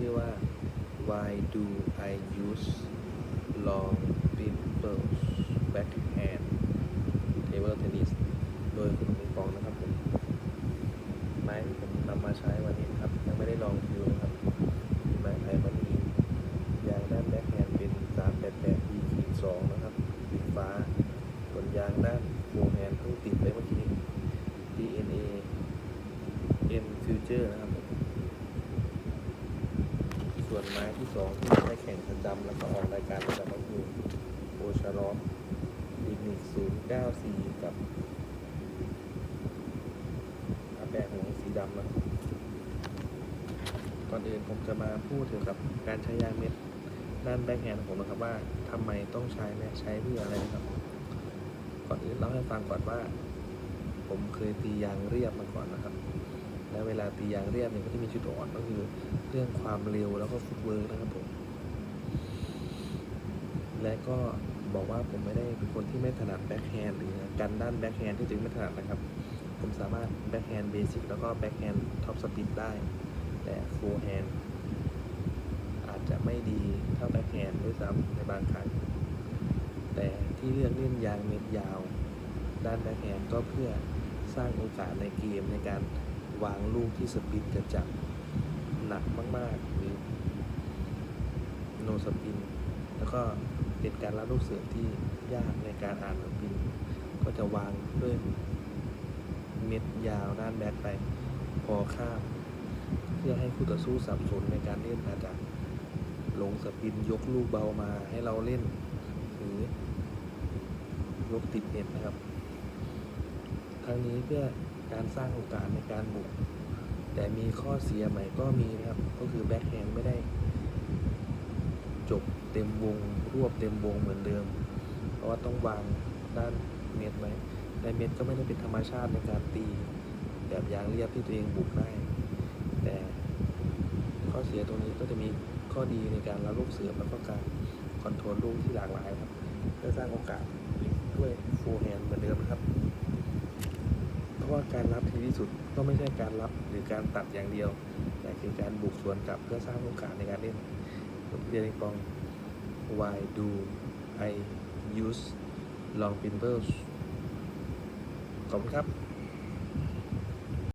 ชื่อว่า Why do I use long pimple backhand table tennis โดยคุณปิงปองนะครับผมไม้ที่ผมนำมาใช้วันนี้นะครับ ยังไม่ได้ลองฟิวนะครับไม้ไผ่มันมียางด้านแบ็คแฮนด์เป็น 388E2 นะครับสีฟ้าส่วนยางด้านโฟร์แฮนด์เพิ่งติดไปเมื่อกี้ DNA M Future นะครับผมส่ วนไม้ที่2ที่ใช้แข่งคันดำแล้วก็ออกรายการประจำก็คือโอชารอฟลิมิก094กับอาแปะของสีดำนะก่อนอื่นผมจะมาพูดเกี่ยวกับการใช้ยางเม็ดด้านแบ็คแฮนด์ของผมนะครับว่าทำไมต้องใช้และใช้เพื่ออะไรนะครับ ก่อนอื่นเล่าให้ฟังก่อนว่า ผมเคยตียางเรียบมาก่อนนะครับ และเวลาตียางเรียบเนี่ยก็จะมีจุดอ่อนก็คือเรื่องความเร็วแล้วก็ฟุตเวิร์กนะครับผม และก็บอกว่าผมไม่ได้เป็นคนที่ไม่ถนัดแบ็คแฮนด์หรือการด้านแบ็คแฮนด์ที่จึงไม่ถนัดนะครับ ผมสามารถแบ็คแฮนด์เบสิกแล้วก็แบ็คแฮนด์ท็อปสปีดได้ แต่โฟร์แฮนด์อาจจะไม่ดีเท่าแบ็คแฮนด์ด้วยซ้ำในบางครั้ง แต่ที่เลือกเล่นยางเม็ดยาว ด้านแบ็คแฮนด์ก็เพื่อสร้างโอกาสในเกมในการ วางลูกที่สปีดจะจับหนักมากๆหรือโนสปิน แล้วก็เป็นการรับลูกเสือที่ยากในการอ่านสปิน ก็จะวางด้วยเม็ดยาวด้านแบ็คไปพอข้ามเพื่อให้คู่ต่อสู้สับสนในการเล่นอาจจะลงสปินยกลูกเบามาให้เราเล่น หรือยกติดเน็ตนะครับทั้งนี้เพื่อ การสร้างโอกาสในการบุก แต่มีข้อเสียใหม่ก็มีนะครับ ก็คือแบ็คแฮนด์ไม่ได้ จบเต็มวง รวบเต็มวงเหมือนเดิม เพราะว่าต้องวางด้านเม็ดไว้และเม็ดก็ไม่ได้เป็นธรรมชาติในการตี แบบยางเรียบที่ตัวเองบุกได้ แต่ข้อเสียตรงนี้ก็จะมีข้อดีในการรับลูกเสือแล้วก็การคอนโทรลลูกที่หลากหลายครับเพื่อสร้างโอกาสด้วยโฟร์แฮนด์เหมือนเดิมนะครับ ว่าการรับที่ที่สุดก็ไม่ใช่การรับหรือการตัดอย่างเดียว แต่คือการบุกสวนกลับเพื่อสร้างโอกาสในการเล่นเรียนในปอง why do I use long pimples ขอบคุณครับ